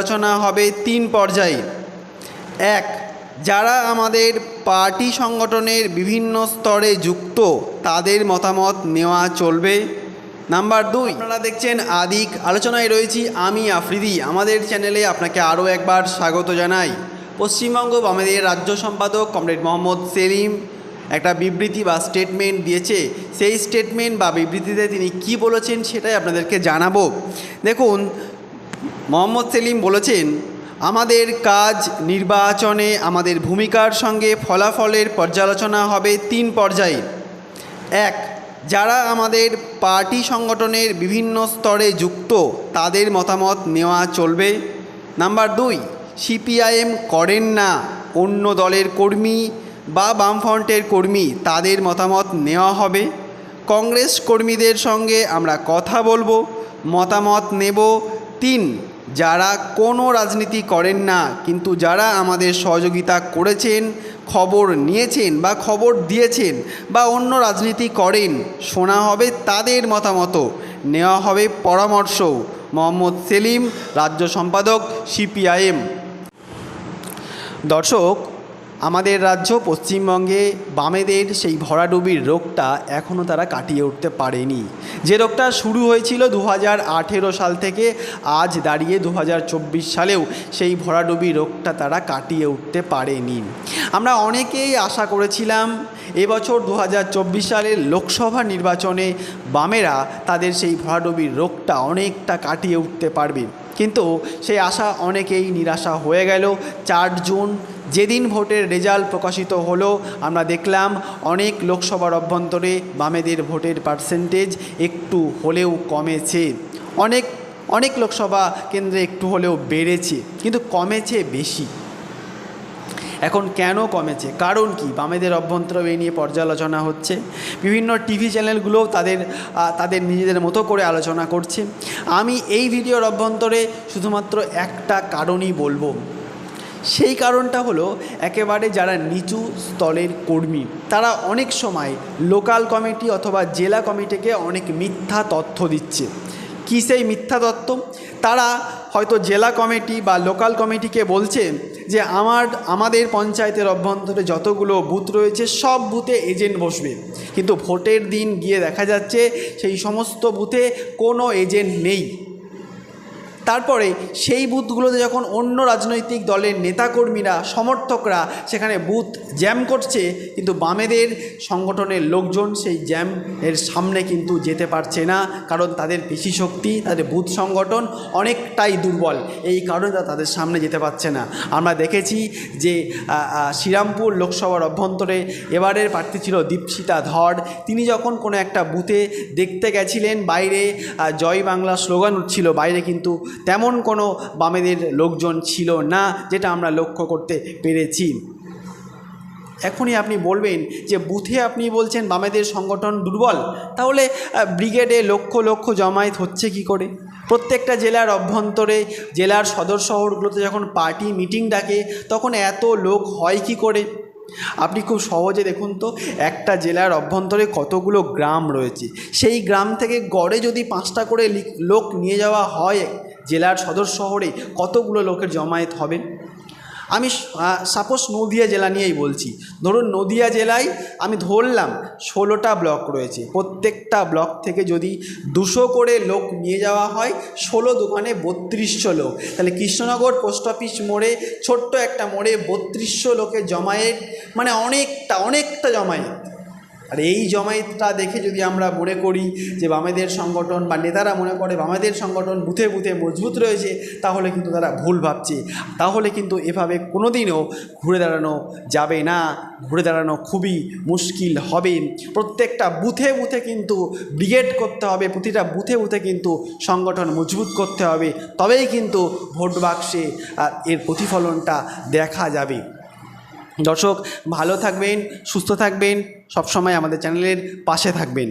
পর্যালোচনা হবে তিন পর্যায়ে। এক, যারা আমাদের পার্টি সংগঠনের বিভিন্ন স্তরে যুক্ত, তাদের মতামত নেওয়া চলবে। নাম্বার দুই, আপনারা দেখছেন আদিক আলোচনায় রয়েছি আমি, আফ্রিদি। আমাদের চ্যানেলে আপনাকে আরও একবার স্বাগত জানাই। পশ্চিমবঙ্গ আমাদের রাজ্য সম্পাদক কমরেড মোহাম্মদ সেলিম একটা বিবৃতি বা স্টেটমেন্ট দিয়েছে। সেই স্টেটমেন্ট বা বিবৃতিতে তিনি কি বলেছেন সেটাই আপনাদেরকে জানাব। দেখুন মোহাম্মদ সেলিম বলেছেন, আমাদের কাজ নির্বাচনে আমাদের ভূমিকার সঙ্গে ফলাফলের পর্যালোচনা হবে তিন পর্যায়ে। এক, যারা আমাদের পার্টি সংগঠনের বিভিন্ন স্তরে যুক্ত, তাদের মতামত নেওয়া চলবে। নাম্বার দুই, সিপিআইএম করেন না, অন্য দলের কর্মী বা বামফ্রন্টের কর্মী তাদের মতামত নেওয়া হবে। কংগ্রেস কর্মীদের সঙ্গে আমরা কথা বলব, মতামত নেব। তিন যারা কোনো রাজনীতি করেন না, কিন্তু যারা আমাদের সহযোগিতা করেছেন, খবর নিয়েছেন বা খবর দিয়েছেন বা অন্য রাজনীতি করেন, শোনা হবে তাদের মতামত। নেওয়া হবে পরামর্শ। মোহাম্মদ সেলিম, রাজ্য সম্পাদক, সিপিআইএম। দর্শক আমাদের রাজ্য পশ্চিমবঙ্গে বামেদের সেই ভরাডুবির রোগটা এখনও তারা কাটিয়ে উঠতে পারেনি। যে রোগটা শুরু হয়েছিল দু হাজার আঠেরো সাল থেকে, আজ দাঁড়িয়ে দু হাজার চব্বিশ সালেও সেই ভরাডুবি রোগটা তারা কাটিয়ে উঠতে পারেনি। আমরা অনেকেই আশা করেছিলাম এবছর দু হাজার চব্বিশ সালের লোকসভা নির্বাচনে বামেরা তাদের সেই ভরাডুবির রোগটা অনেকটা কাটিয়ে উঠতে পারবে। কিন্তু সেই আশা অনেকেই নিরাশা হয়ে গেল। চার জুন যেদিন ভোটের রেজাল্ট প্রকাশিত হলো, আমরা দেখলাম অনেক লোকসভার অভ্যন্তরে বামেদের ভোটের পার্সেন্টেজ একটু হলেও কমেছে। অনেক অনেক লোকসভা কেন্দ্রে একটু হলেও বেড়েছে, কিন্তু কমেছে বেশি। এখন কেন কমেছে? কারণ কি? বামেদের অভ্যন্তরে এই নিয়ে পর্যালোচনা হচ্ছে। বিভিন্ন টিভি চ্যানেলগুলোও তাদের তাদের নিজেদের মতো করে আলোচনা করছে। আমি এই ভিডিওর অভ্যন্তরে শুধুমাত্র একটা কারণই বলব। সেই কারণটা হলো একেবারে যারা নিচু স্তরের কর্মী, তারা অনেক সময় লোকাল কমিটি অথবা জেলা কমিটিকে অনেক মিথ্যা তথ্য দিচ্ছে। কী সেই মিথ্যা তত্ত্ব তারা হয়তো জেলা কমিটি বা লোকাল কমিটিকে বলছে যে, আমার, আমাদের পঞ্চায়েতের অভ্যন্তরে যতগুলো বুথ রয়েছে, সব বুথে এজেন্ট বসবে। কিন্তু ভোটের দিন গিয়ে দেখা যাচ্ছে, সেই সমস্ত বুথে কোনো এজেন্ট নেই। তারপরে সেই বুথগুলোতে যখন অন্য রাজনৈতিক দলের নেতাকর্মীরা, সমর্থকরা সেখানে বুথ জ্যাম করছে, কিন্তু বামেদের সংগঠনের লোকজন সেই জ্যাম এর সামনে কিন্তু যেতে পারছে না, কারণ তাদের পেশি শক্তি, তাদের বুথ সংগঠন অনেকটাই দুর্বল। এই কারণে তারা তাদের সামনে যেতে পারছে না। আমরা দেখেছি যে শ্রীরামপুর লোকসভার অভ্যন্তরে এবারের প্রার্থী ছিল দীপশিতা ধর। তিনি যখন কোনো একটা বুথে দেখতে গেছিলেন, বাইরে জয় বাংলা স্লোগান উঠছিল, বাইরে কিন্তু তেমন কোনো বামেদের লোকজন ছিল না, যেটা আমরা লক্ষ্য করতে পেরেছি। এখনই আপনি বলবেন যে, বুথে আপনি বলছেন বামেদের সংগঠন দুর্বল, তাহলে ব্রিগেডে লক্ষ লক্ষ জমায়েত হচ্ছে কি করে? প্রত্যেকটা জেলার অভ্যন্তরে, জেলার সদর শহরগুলোতে যখন পার্টি মিটিং ডাকে, তখন এত লোক হয় কি করে? আপনি খুব সহজে দেখুন তো, একটা জেলার অভ্যন্তরে কতগুলো গ্রাম রয়েছে। সেই গ্রাম থেকে গড়ে যদি পাঁচটা করে লোক নিয়ে যাওয়া হয় জেলার সদর শহরে কতগুলো লোকের জমায়েত হবে? আমি সাপোজ নদিয়া জেলা নিয়েই বলছি। ধরুন নদিয়া জেলায় আমি ধরলাম ষোলোটা ব্লক রয়েছে। প্রত্যেকটা ব্লক থেকে যদি দুশো করে লোক নিয়ে যাওয়া হয়, ষোলো দোকানে বত্রিশশো লোক। তাহলে কৃষ্ণনগর পোস্ট অফিস মোড়ে ছোট্ট একটা মোড়ে বত্রিশশো লোকের জমায়েত মানে অনেকটা অনেকটা জমায়েত। আর এই জমায়েতটা দেখে যদি আমরা মনে করি যে বামেদের সংগঠন বা নেতারা মনে করে বামেদের সংগঠন বুথে বুথে মজবুত রয়েছে তাহলে কিন্তু তারা ভুল ভাবছে। তাহলে কিন্তু এভাবে কোনো দিনও ঘুরে দাঁড়ানো যাবে না। ঘুরে দাঁড়ানো খুবই মুশকিল হবে। প্রত্যেকটা বুথে বুথে কিন্তু ব্রিগেড করতে হবে প্রতিটা বুথে বুথে কিন্তু সংগঠন মজবুত করতে হবে। তবেই কিন্তু ভোট বাক্সে আহ, এর প্রতিফলনটা দেখা যাবে। দর্শক ভালো থাকবেন সুস্থ থাকবেন সবসময় আমাদের চ্যানেলের পাশে থাকবেন।